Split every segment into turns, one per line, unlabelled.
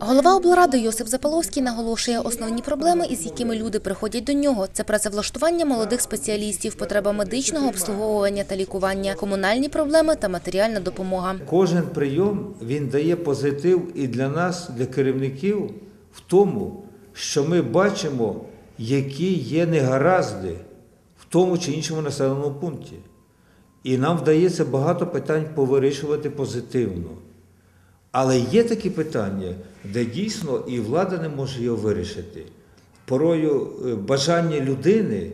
Голова облради Йосип Запаловський наголошує, основні проблеми, із якими люди приходять до нього, це працевлаштування молодих спеціалістів, потреба медичного обслуговування та лікування, комунальні проблеми та матеріальна допомога.
Кожен прийом він дає позитив і для нас, для керівників, в тому, що ми бачимо, які є негаразди в тому чи іншому населеному пункті. І нам вдається багато питань повирішувати позитивно. Але є такі питання, де дійсно і влада не може його вирішити. Порою е, бажання людини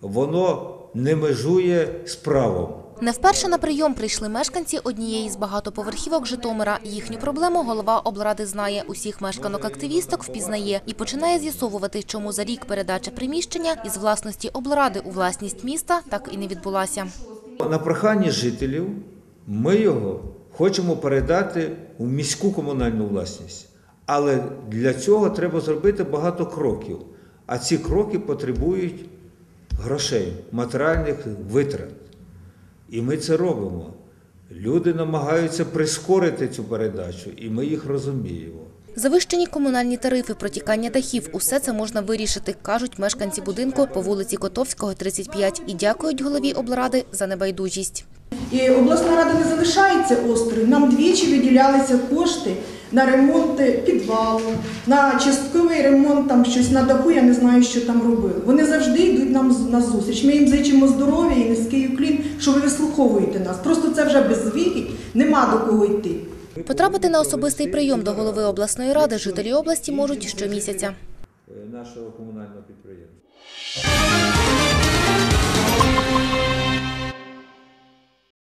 воно не межує з правом.
Не вперше на прийом прийшли мешканці однієї з багатоповерхівок Житомира. Їхню проблему голова облради знає. Усіх мешканок-активісток впізнає і починає з'ясовувати, чому за рік передача приміщення із власності облради у власність міста так і не відбулася.
На прохання жителів ми його хочемо передати у міську комунальну власність. Але для цього треба зробити багато кроків. А ці кроки потребують грошей, матеріальних витрат. І ми це робимо. Люди намагаються прискорити цю передачу, і ми їх розуміємо.
Завищені комунальні тарифи, протікання дахів – усе це можна вирішити, кажуть мешканці будинку по вулиці Котовського, 35, і дякують голові облради за небайдужість.
І обласна рада не залишається осторонь. Нам двічі виділялися кошти на ремонт підвалу, на частковий ремонт там щось на даху, я не знаю, що там робили. Вони завжди йдуть нам на зустріч. Ми їм зичимо здоров'я і низький уклін, що ви вислуховуєте нас. Просто це вже без звіки, нема до кого йти.
Потрапити на особистий прийом до голови обласної ради жителі області можуть щомісяця.
Нашого комунального підприємства.